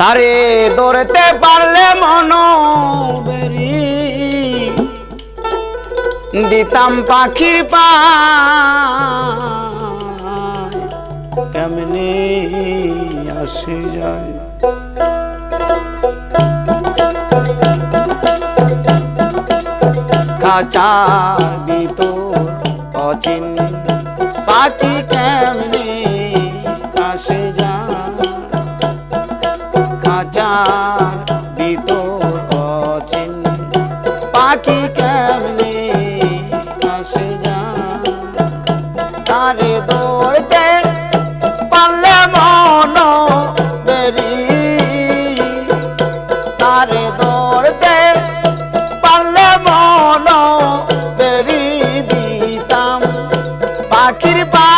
তারে ধরতে পারলে মন বেরি দিতাম পাখির পা কেমনি আসি যায়। খাঁচার ভিতর অচিন্তা পাখি কেমনে? আসে যা তারে দৌড়তে পারলে মন বেরি। তারে দৌড়তে পারলে মন বেরি। দিতাম পাখির পা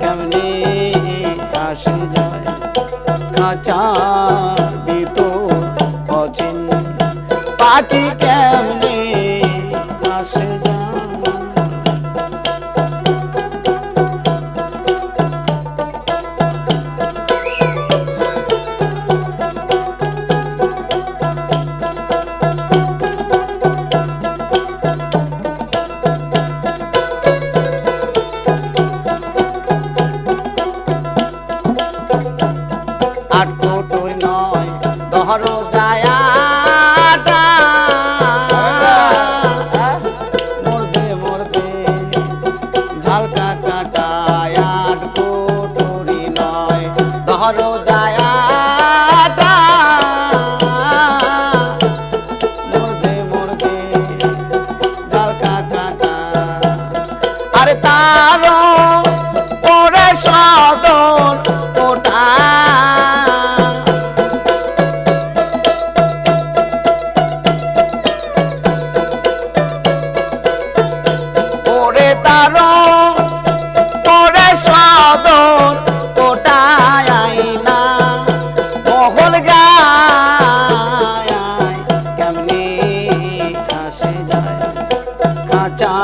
কেমনে আসে যায় কাঁচা aqui quer.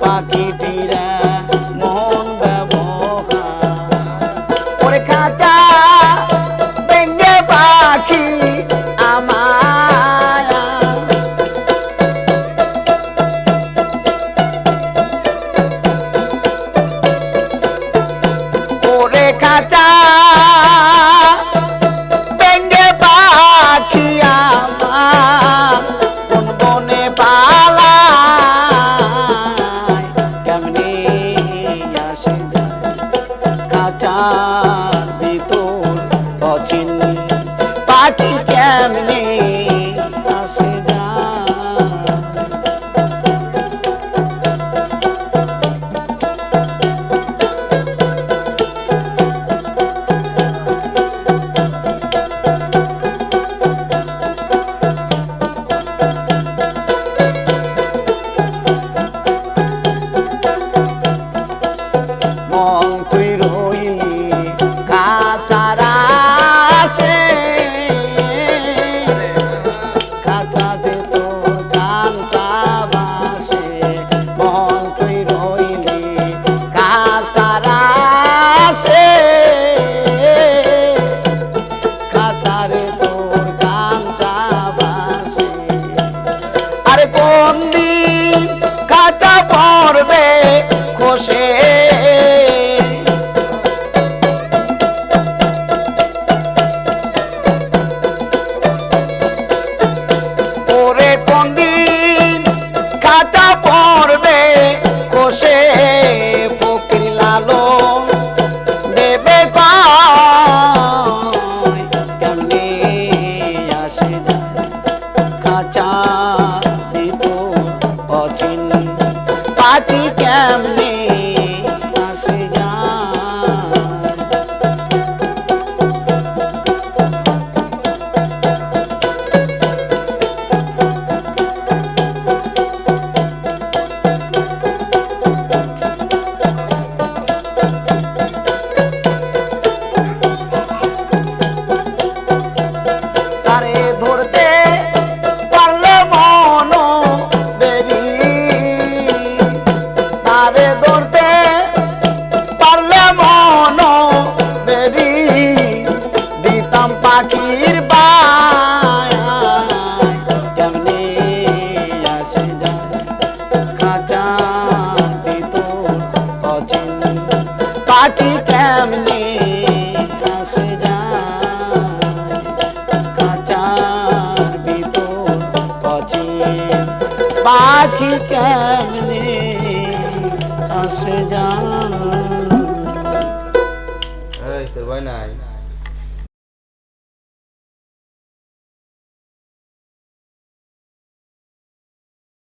পাখিটিরা। কেমনে পাখি কেমনে পাখির কেমনে আসে অচিন। পাখি কেমনে আসে অচিন। পাখি কেমনে আসে যায় এই ভয় নাই?